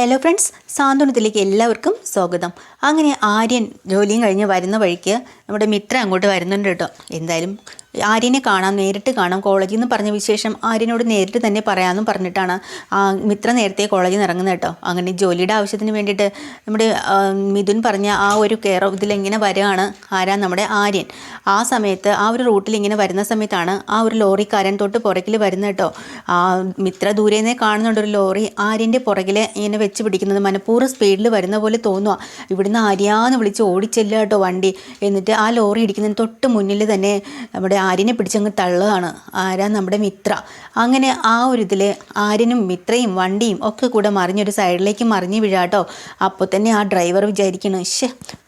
Hello friends സാന്ത്വനത്തിലേക്ക് എല്ലാവർക്കും സ്വാഗതം. അങ്ങനെ ആര്യൻ ജോലിയും കഴിഞ്ഞ് വരുന്ന വഴിക്ക് നമ്മുടെ മിത്ര അങ്ങോട്ട് വരുന്നുണ്ട് കേട്ടോ. എന്തായാലും ആര്യനെ കാണാം നേരിട്ട് കാണാം. കോളേജിൽ നിന്ന് പറഞ്ഞ വിശേഷം ആര്യനോട് നേരിട്ട് തന്നെ പറയാമെന്നും പറഞ്ഞിട്ടാണ് മിത്ര നേരത്തെ കോളേജിൽ നിന്ന് ഇറങ്ങുന്നത് കേട്ടോ. അങ്ങനെ ജോലിയുടെ ആവശ്യത്തിന് വേണ്ടിയിട്ട് നമ്മുടെ മിഥുൻ പറഞ്ഞ ആ ഒരു കെയർ ഇതിലിങ്ങനെ വരികയാണ് ആരാ നമ്മുടെ ആര്യൻ. ആ സമയത്ത് ആ ഒരു റൂട്ടിൽ ഇങ്ങനെ വരുന്ന സമയത്താണ് ആ ഒരു ലോറിക്കാരൻ തൊട്ട് പുറകിൽ വരുന്നത് കേട്ടോ. ആ മിത്ര ദൂരെ നിന്നേ കാണുന്നുണ്ട് ഒരു ലോറി ആര്യന്റെ പുറകിൽ ഇങ്ങനെ വെച്ച് പിടിക്കുന്നത് മനഃപൂർവം സ്പീഡിൽ വരുന്ന പോലെ തോന്നുക ഇവിടുന്ന് ആര്യാന്ന് വിളിച്ച് ഓടിച്ചെല്ലുക കേട്ടോ വണ്ടി. എന്നിട്ട് ആ ലോറി ഇടിക്കുന്നതിന് തൊട്ട് മുന്നിൽ തന്നെ നമ്മുടെ ആര്യനെ പിടിച്ചങ്ങ് തള്ളുകയാണ്. ആരാ? നമ്മുടെ മിത്ര. അങ്ങനെ ആ ഒരു ഇതിൽ ആര്യനും മിത്രയും വണ്ടിയും ഒക്കെ കൂടെ മറിഞ്ഞൊരു സൈഡിലേക്ക് മറിഞ്ഞ് വീഴാട്ടോ. അപ്പോൾ തന്നെ ആ ഡ്രൈവർ വിചാരിക്കണം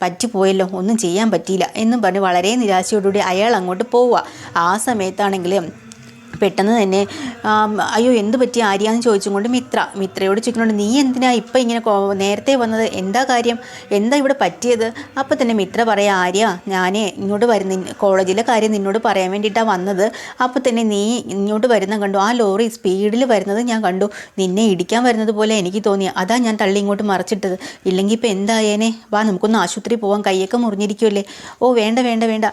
പറ്റി പറ്റിപ്പോയല്ലോ ഒന്നും ചെയ്യാൻ പറ്റിയില്ല എന്നും പറഞ്ഞ് വളരെ നിരാശയോടുകൂടി അയാൾ അങ്ങോട്ട് പോവുക. ആ സമയത്താണെങ്കിൽ പെട്ടെന്ന് തന്നെ അയ്യോ എന്ത് പറ്റി ആര്യാന്ന് ചോദിച്ചും കൊണ്ട് മിത്ര മിത്രയോട് ചോദിക്കുന്നുണ്ട് നീ എന്തിനാ ഇപ്പം ഇങ്ങനെ നേരത്തെ വന്നത്? എന്താ കാര്യം? എന്താ ഇവിടെ പറ്റിയത്? അപ്പോൾ തന്നെ മിത്ര പറയാം ആര്യ ഞാനേ ഇങ്ങോട്ട് വരുന്ന കോളേജിലെ കാര്യം നിന്നോട് പറയാൻ വേണ്ടിയിട്ടാണ് വന്നത്. അപ്പോൾ തന്നെ നീ ഇങ്ങോട്ട് വരുന്ന കണ്ടു. ആ ലോറി സ്പീഡിൽ വരുന്നത് ഞാൻ കണ്ടു. നിന്നെ ഇടിക്കാൻ വരുന്നത് പോലെ എനിക്ക് തോന്നി. അതാ ഞാൻ തള്ളി ഇങ്ങോട്ട് മറിച്ചിട്ടത്. ഇല്ലെങ്കിൽ ഇപ്പം എന്തായേനെ? വാ നമുക്കൊന്ന് ആശുപത്രി പോകാൻ കൈയൊക്കെ മുറിഞ്ഞിരിക്കുമല്ലേ ഓ വേണ്ട വേണ്ട വേണ്ട.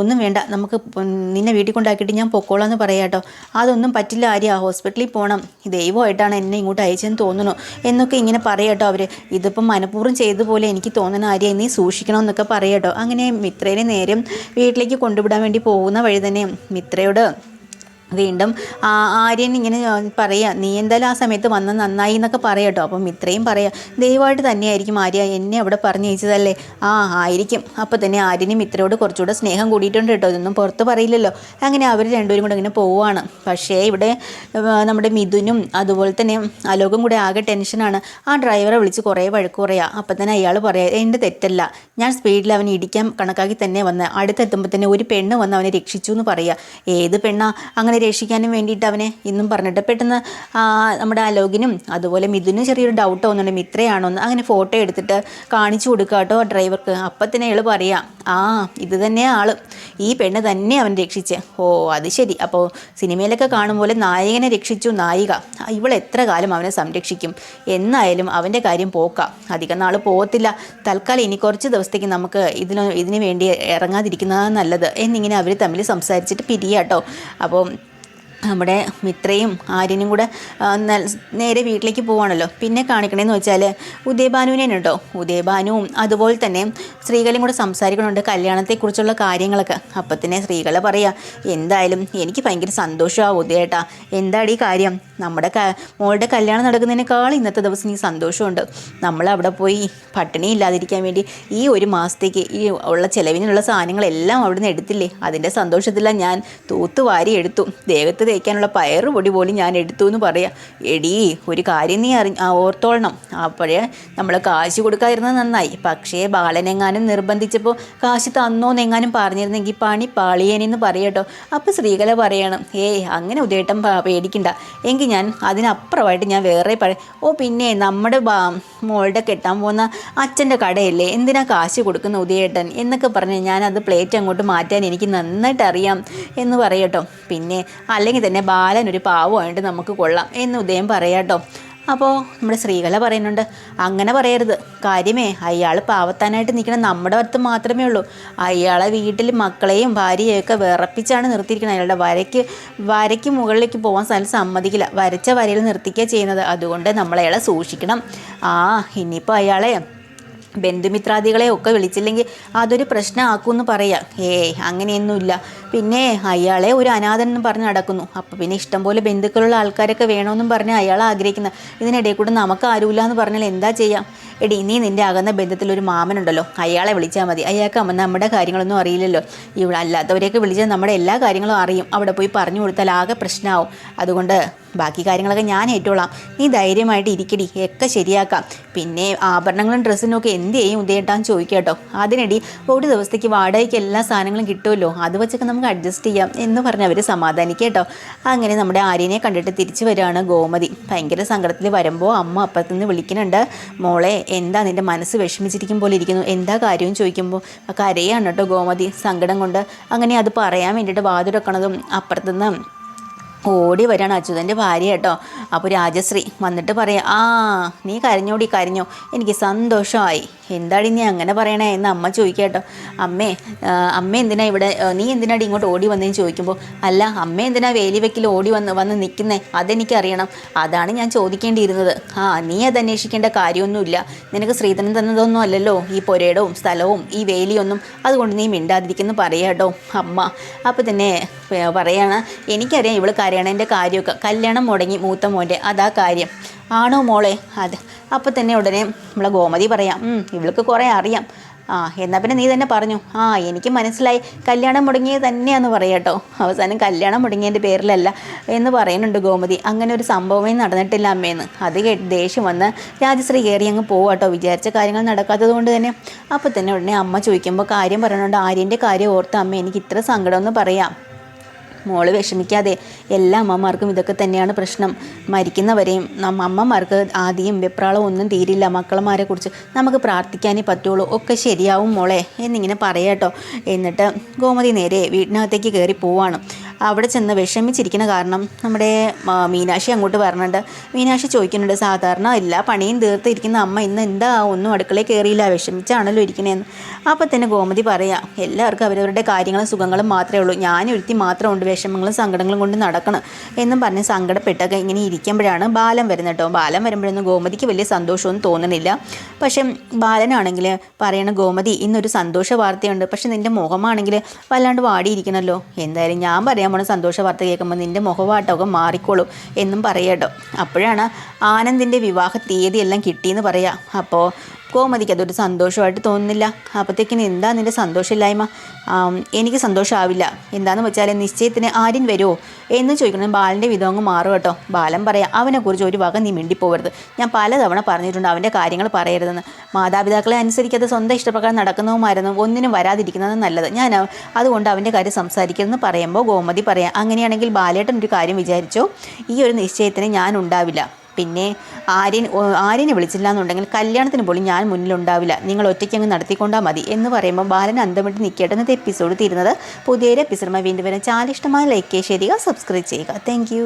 ഒന്നും വേണ്ട. നമുക്ക് നിന്നെ വീട്ടിൽ കൊണ്ടാക്കിയിട്ട് ഞാൻ പൊക്കോളാം എന്ന് പറയാം കേട്ടോ അതൊന്നും പറ്റില്ല ആര്യ ഹോസ്പിറ്റലിൽ പോകണം ദൈവമായിട്ടാണ് എന്നെ ഇങ്ങോട്ട് അയച്ചതെന്ന് തോന്നുന്നു. എന്നൊക്കെ ഇങ്ങനെ പറയട്ടോ അവർ ഇതിപ്പം മനഃപൂർവം ചെയ്ത പോലെ എനിക്ക് തോന്നുന്ന ആര്യ നീ സൂക്ഷിക്കണം എന്നൊക്കെ പറയട്ടോ അങ്ങനെ മിത്രേനെ നേരം വീട്ടിലേക്ക് കൊണ്ടുവിടാൻ വേണ്ടി പോകുന്ന വഴി തന്നെ മിത്രയോട് വീണ്ടും ആര്യൻ ഇങ്ങനെ പറയുക നീ എന്തായാലും ആ സമയത്ത് വന്ന് നന്നായി എന്നൊക്കെ പറയാം കേട്ടോ അപ്പം ഇത്രയും പറയാം ദയവായിട്ട് തന്നെയായിരിക്കും ആര്യ എന്നെ അവിടെ പറഞ്ഞു അയച്ചതല്ലേ ആ ആയിരിക്കും. അപ്പോൾ തന്നെ ആര്യനും ഇത്രയോട് കുറച്ചുകൂടെ സ്നേഹം കൂടിയിട്ടുണ്ട് കേട്ടോ ഇതൊന്നും പുറത്ത് പറയില്ലല്ലോ. അങ്ങനെ അവർ രണ്ടുപേരും കൂടെ ഇങ്ങനെ പോവുകയാണ് പക്ഷേ ഇവിടെ നമ്മുടെ മിഥുനും അതുപോലെ തന്നെ അലോകും കൂടെ ആകെ ടെൻഷനാണ് ആ ഡ്രൈവറെ വിളിച്ച് കുറേ വഴക്ക് പറയാം. അപ്പം തന്നെ അയാൾ പറയാം എന്റെ തെറ്റല്ല. ഞാൻ സ്പീഡിൽ അവനെ ഇടിക്കാൻ കണക്കാക്കി തന്നെ വന്ന് അടുത്തെത്തുമ്പോൾ തന്നെ ഒരു പെണ്ണ് വന്ന് അവനെ രക്ഷിച്ചു എന്ന് പറയുക ഏത് പെണ്ണാ? അങ്ങനെ രക്ഷിക്കാനും വേണ്ടിയിട്ട് അവനെ ഇന്നും പറഞ്ഞിട്ട് പെട്ടെന്ന് നമ്മുടെ അലോകിനും അതുപോലെ മിഥുനും ചെറിയൊരു ഡൗട്ട് തോന്നുന്നുണ്ട് മിത്രയാണോ എന്ന്. അങ്ങനെ ഫോട്ടോ എടുത്തിട്ട് കാണിച്ചു കൊടുക്കുക കേട്ടോ ഡ്രൈവർക്ക് അപ്പം തന്നെ അയാൾ പറയാം ആ ഇത് തന്നെ ആൾ. ഈ പെണ്ണ് തന്നെ അവൻ രക്ഷിച്ച്. ഓ അത് ശരി. അപ്പോൾ സിനിമയിലൊക്കെ കാണുമ്പോൾ നായകനെ രക്ഷിച്ചു നായിക. ഇവൾ എത്ര കാലം അവനെ സംരക്ഷിക്കും? എന്നായാലും അവന്റെ കാര്യം പോക്കാം. അധികം നാൾ പോകത്തില്ല. തൽക്കാലം ഇനി കുറച്ച് ദിവസത്തേക്ക് നമുക്ക് ഇതിന് ഇതിനു വേണ്ടി ഇറങ്ങാതിരിക്കുന്നതാണ് നല്ലത്. എന്നിങ്ങനെ അവർ തമ്മിൽ സംസാരിച്ചിട്ട് പിരിയാട്ടോ അപ്പോൾ നമ്മുടെ മിത്രയും ആര്യനും കൂടെ നേരെ വീട്ടിലേക്ക് പോവാണല്ലോ. പിന്നെ കാണിക്കണേന്ന് വെച്ചാൽ ഉദയഭാനുവിനെ കേട്ടോ. ഉദയഭാനുവും അതുപോലെ തന്നെ സ്ത്രീകളും കൂടെ സംസാരിക്കണുണ്ട് കല്യാണത്തെക്കുറിച്ചുള്ള കാര്യങ്ങളൊക്കെ. അപ്പം തന്നെ സ്ത്രീകളെ പറയുക എന്തായാലും എനിക്ക് ഭയങ്കര സന്തോഷമാവും ഉദയേട്ടാ. എന്താണ് ഈ കാര്യം? നമ്മുടെ മോളുടെ കല്യാണം നടക്കുന്നതിനേക്കാൾ ഇന്നത്തെ ദിവസം എനിക്ക് സന്തോഷമുണ്ട്. നമ്മൾ അവിടെ പോയി പട്ടിണി ഇല്ലാതിരിക്കാൻ വേണ്ടി ഈ ഒരു മാസത്തേക്ക് ഈ ഉള്ള ചിലവിനുള്ള സാധനങ്ങളെല്ലാം അവിടുന്ന് എടുത്തില്ലേ? അതിന്റെ സന്തോഷത്തിലാണ് ഞാൻ തൂത്തുവാരി എടുത്തു. ദേഹത്ത് തേക്കാനുള്ള പയറ് പൊടി പോലും ഞാൻ എടുത്തു എന്ന് പറയാം. എടീ ഒരു കാര്യം നീ അറി ഓർത്തോളണം. അപ്പോഴേ നമ്മൾ കാശ് കൊടുക്കാതിരുന്നത് നന്നായി. പക്ഷേ ബാലനെങ്ങാനും നിർബന്ധിച്ചപ്പോൾ കാശ് തന്നോന്നെങ്ങാനും പറഞ്ഞിരുന്നെങ്കിൽ പണി പാളിയേനെന്ന് പറയട്ടോ അപ്പോൾ സ്ത്രീകളെ പറയണം ഏയ് അങ്ങനെ ഉദയേട്ടൻ പേടിക്കണ്ട. എങ്കിൽ ഞാൻ അതിനപ്പുറമായിട്ട് ഞാൻ വേറെ പറയാം ഓ പിന്നെ നമ്മുടെ മോളുടെ കെട്ടാൻ പോകുന്ന അച്ഛന്റെ കടയല്ലേ? എന്തിനാ കാശ് കൊടുക്കുന്ന ഉദയേട്ടൻ? എന്നൊക്കെ പറഞ്ഞ് ഞാനത് പ്ലേറ്റ് അങ്ങോട്ട് മാറ്റാൻ എനിക്ക് നന്നായിട്ട് അറിയാം എന്ന് പറയട്ടോ പിന്നെ അല്ലെങ്കിൽ തന്നെ ബാലൻ ഒരു പാവമായിട്ട് നമുക്ക് കൊള്ളാം എന്ന് ഉദയം പറയാട്ടോ അപ്പോൾ നമ്മുടെ സ്ത്രീകളെ പറയുന്നുണ്ട് അങ്ങനെ പറയരുത്. കാര്യമേ അയാൾ പാവത്താനായിട്ട് നിൽക്കണം നമ്മുടെ അടുത്ത് മാത്രമേ ഉള്ളൂ. അയാളെ വീട്ടിൽ മക്കളെയും ഭാര്യയെയൊക്കെ വിറപ്പിച്ചാണ് നിർത്തിയിരിക്കുന്നത് അയാളുടെ വരയ്ക്ക് വരയ്ക്ക് മുകളിലേക്ക് പോകാൻ സ്ഥലം സമ്മതിക്കില്ല. വരച്ച വരയിൽ നിർത്തിക്കുക ചെയ്യുന്നത്. അതുകൊണ്ട് നമ്മളയാളെ സൂക്ഷിക്കണം. ആ ഇനിയിപ്പോൾ അയാളെ ബന്ധുമിത്രാദികളെ ഒക്കെ വിളിച്ചില്ലെങ്കിൽ അതൊരു പ്രശ്നമാക്കുമെന്ന് പറയാം. ഏയ് അങ്ങനെയൊന്നുമില്ല. പിന്നെ അയാളെ ഒരു അനാഥൻ എന്ന് പറഞ്ഞ് നടക്കുന്നു. അപ്പോൾ പിന്നെ ഇഷ്ടംപോലെ ബന്ധുക്കളുള്ള ആൾക്കാരൊക്കെ വേണമെന്നും പറഞ്ഞ് അയാൾ ആഗ്രഹിക്കുന്നത് ഇതിനിടയിൽ കൂടെ നമുക്ക് ആരുമില്ല എന്ന് പറഞ്ഞാൽ എന്താ ചെയ്യാം? എടി നീ നിന്റെ അകന്ന ബന്ധത്തിൽ ഒരു മാമനുണ്ടല്ലോ. അയാളെ വിളിച്ചാൽ മതി. അയാൾക്ക് അമ്മ നമ്മുടെ കാര്യങ്ങളൊന്നും അറിയില്ലല്ലോ. ഇവിടെ അല്ലാത്തവരെയൊക്കെ വിളിച്ചാൽ നമ്മുടെ എല്ലാ കാര്യങ്ങളും അറിയും. അവിടെ പോയി പറഞ്ഞു കൊടുത്താൽ ആകെ പ്രശ്നമാവും. അതുകൊണ്ട് ബാക്കി കാര്യങ്ങളൊക്കെ ഞാൻ ഏറ്റോളാം. നീ ധൈര്യമായിട്ട് ഇരിക്കടി. ഒക്കെ ശരിയാക്കാം. പിന്നെ ആഭരണങ്ങളും ഡ്രസ്സിനും ഒക്കെ എന്ത് ചെയ്യും ഉദയട്ടാന്ന് ചോദിക്കാം കേട്ടോ അതിനിടി ഒരു ദിവസത്തേക്ക് വാടകയ്ക്ക് എല്ലാ സാധനങ്ങളും കിട്ടുമല്ലോ. അത് വെച്ചൊക്കെ നമുക്ക് അഡ്ജസ്റ്റ് ചെയ്യാം എന്ന് പറഞ്ഞ് അവർ സമാധാനിക്കുക കേട്ടോ അങ്ങനെ നമ്മുടെ ആര്യനെ കണ്ടിട്ട് തിരിച്ചു വരികയാണ് ഗോമതി. ഭയങ്കര സങ്കടത്തിൽ വരുമ്പോൾ അമ്മ അപ്പുറത്തുനിന്ന് വിളിക്കുന്നുണ്ട്. മോളെ എന്താ നിന്റെ മനസ്സ് വിഷമിച്ചിരിക്കും പോലെ ഇരിക്കുന്നു? എന്താ കാര്യം ചോദിക്കുമ്പോൾ കരയാണ് കേട്ടോ ഗോമതി സങ്കടം കൊണ്ട്. അങ്ങനെ അത് പറയാൻ വേണ്ടിയിട്ട് വാതിലൊക്കണതും അപ്പുറത്തുനിന്ന് ഓടി വരികയാണ് അച്യുതന്റെ ഭാര്യ കേട്ടോ. അപ്പോൾ രാജശ്രീ വന്നിട്ട് പറയാം ആ നീ കരഞ്ഞോടി കരഞ്ഞോ. എനിക്ക് സന്തോഷമായി. എന്താടി നീ അങ്ങനെ പറയണേ? എന്ന് അമ്മ ചോദിക്കുക കേട്ടോ. അമ്മേ അമ്മ എന്തിനാ ഇവിടെ നീ എന്തിനാടി ഇങ്ങോട്ട് ഓടി വന്നതെന്ന് ചോദിക്കുമ്പോൾ അല്ല അമ്മ എന്തിനാ വേലി വെക്കിൽ ഓടി വന്ന് വന്ന് നിൽക്കുന്നേ അതെനിക്കറിയണം. അതാണ് ഞാൻ ചോദിക്കേണ്ടിയിരുന്നത്. ആ നീ അത് അന്വേഷിക്കേണ്ട കാര്യമൊന്നുമില്ല. നിനക്ക് ശ്രീധരൻ തന്നതൊന്നും അല്ലല്ലോ. ഈ പുരയിടവും സ്ഥലവും ഈ വേലിയൊന്നും. അതുകൊണ്ട് നീ മിണ്ടാതിരിക്കുന്നു പറയാട്ടോ അമ്മ. അപ്പോൾ തന്നെ പറയാണ് എനിക്കറിയാം ഇവൾ കരയണേന്റെ കാര്യമൊക്കെ. കല്യാണം മുടങ്ങി മൂത്ത മോന്റെ. അതാ കാര്യം. ആണോ മോളെ? അത് അപ്പോൾ തന്നെ ഉടനെ നമ്മളെ ഗോമതി പറയാം. ഇവൾക്ക് കുറേ അറിയാം. ആ എന്നാൽ പിന്നെ നീ തന്നെ പറഞ്ഞു. ആ എനിക്ക് മനസ്സിലായി. കല്യാണം മുടങ്ങിയത് തന്നെയാന്ന് പറയട്ടോ അവസാനം കല്യാണം മുടങ്ങിയതിന്റെ പേരിലല്ല എന്ന് പറയുന്നുണ്ട് ഗോമതി. അങ്ങനെ ഒരു സംഭവമേ നടന്നിട്ടില്ല അമ്മേന്ന്. അത് കേട്ട് ദേഷ്യം വന്ന് രാജശ്രീ കയറി അങ്ങ് പോവാട്ടോ വിചാരിച്ച കാര്യങ്ങൾ നടക്കാത്തത് കൊണ്ട് തന്നെ. അപ്പോൾ തന്നെ ഉടനെ അമ്മ ചോദിക്കുമ്പോൾ കാര്യം പറയുന്നുണ്ട് ആര്യന്റെ കാര്യം ഓർത്ത് അമ്മ എനിക്ക് ഇത്ര സങ്കടമെന്ന് പറയാം. മോൾ വിഷമിക്കാതെ എല്ലാ അമ്മമാർക്കും ഇതൊക്കെ തന്നെയാണ് പ്രശ്നം. മരിക്കുന്നവരെയും അമ്മമാർക്ക് ആദ്യം വെപ്രാളം ഒന്നും തീരില്ല. മക്കളമാരെ കുറിച്ച് നമുക്ക് പ്രാർത്ഥിക്കാനേ പറ്റുള്ളൂ. ഒക്കെ ശരിയാവും മോളെ എന്നിങ്ങനെ പറയാട്ടോ. എന്നിട്ട് ഗോമതി നേരെ വീട്ടിനകത്തേക്ക് കയറി പോവാണ്. അവിടെ ചെന്ന് വിഷമിച്ചിരിക്കുന്ന കാരണം നമ്മുടെ മീനാക്ഷി അങ്ങോട്ട് വരണുണ്ട് മീനാക്ഷി ചോദിക്കുന്നുണ്ട് സാധാരണ എല്ലാ പണിയും തീർത്തിരിക്കുന്ന അമ്മ ഇന്ന് എന്താ? ഒന്നും അടുക്കളയിൽ കയറിയില്ല വിഷമിച്ചാണല്ലോ ഇരിക്കണേന്ന് അപ്പോൾ തന്നെ ഗോമതി പറയാം എല്ലാവർക്കും അവരവരുടെ കാര്യങ്ങളും സുഖങ്ങളും മാത്രമേ ഉള്ളൂ. ഞാൻ ഞാനൊരുത്തി മാത്രമുണ്ട് വിഷമങ്ങളും സങ്കടങ്ങളും കൊണ്ട് നടക്കണം. എന്നും പറഞ്ഞ് സങ്കടപ്പെട്ടൊക്കെ ഇങ്ങനെ ഇരിക്കുമ്പോഴാണ് ബാലം വരുന്നത് കേട്ടോ. ബാലൻ വരുമ്പോഴൊന്നും ഗോമതിക്ക് വലിയ സന്തോഷമൊന്നും തോന്നുന്നില്ല. പക്ഷേ ബാലനാണെങ്കിൽ പറയണ ഗോമതി ഇന്നൊരു സന്തോഷ വാർത്തയുണ്ട്. പക്ഷെ നിന്റെ മുഖമാണെങ്കിൽ വല്ലാണ്ട് വാടിയിരിക്കണല്ലോ. എന്തായാലും ഞാൻ പറയാൻ സന്തോഷ വാർത്ത കേൾക്കുമ്പോൾ നിന്റെ മുഖവാട്ടമൊക്കെ മാറിക്കോളും എന്നും പറയട്ടോ. അപ്പോഴാണ് ആനന്ദിന്റെ വിവാഹ തീയതി എല്ലാം കിട്ടിയെന്ന് പറയാം. അപ്പോൾ കോമതിക്ക് അതൊരു സന്തോഷമായിട്ട് തോന്നുന്നില്ല. അപ്പോഴത്തേക്കിന് എന്താ നിന്റെ സന്തോഷമില്ലായ്മ? എനിക്ക് സന്തോഷമാവില്ല എന്താന്ന് വെച്ചാൽ നിശ്ചയത്തിന് ആര്യൻ വരുമോ എന്ന് ചോദിക്കണം ബാലന്റെ വിധം അങ്ങ് മാറും കേട്ടോ. ബാലൻ പറയാം അവനെക്കുറിച്ച് ഒരു വക നീ മിണ്ടി മിണ്ടിപ്പോകരുത് ഞാൻ പലതവണ പറഞ്ഞിട്ടുണ്ട് അവന്റെ കാര്യങ്ങൾ പറയരുതെന്ന്. മാതാപിതാക്കളെ അനുസരിക്കാതെ സ്വന്തം ഇഷ്ടപ്രകാരം നടക്കുന്നതുമായിരുന്നു ഒന്നിനും വരാതിരിക്കുന്നത് നല്ലത്. ഞാൻ അതുകൊണ്ട് അവന്റെ കാര്യം സംസാരിക്കരുതെന്ന് പറയുമ്പോൾ ഗോമതി പറയാം അങ്ങനെയാണെങ്കിൽ ബാലേട്ടൻ ഒരു കാര്യം വിചാരിച്ചോ? ഈ ഒരു നിശ്ചയത്തിന് ഞാൻ ഉണ്ടാവില്ല. പിന്നെ ആര്യൻ ആര്യനെ വിളിച്ചില്ല എന്നുണ്ടെങ്കിൽ കല്യാണത്തിന് പോലും ഞാൻ മുന്നിലുണ്ടാവില്ല. നിങ്ങൾ ഒറ്റയ്ക്ക് അങ്ങ് നടത്തിക്കൊണ്ടാൽ മതി എന്ന് പറയുമ്പോൾ ബാലൻ അന്തമിട്ട് നിൽക്കട്ടെ എപ്പിസോഡ് തീരുന്നത് പുതിയൊരു എപ്പിസോഡുമായി വീണ്ടും വരാൻ ചാനൽ ഇഷ്ടമായ ലൈക്ക് ചെയ്യുക സബ്സ്ക്രൈബ് ചെയ്യുക താങ്ക്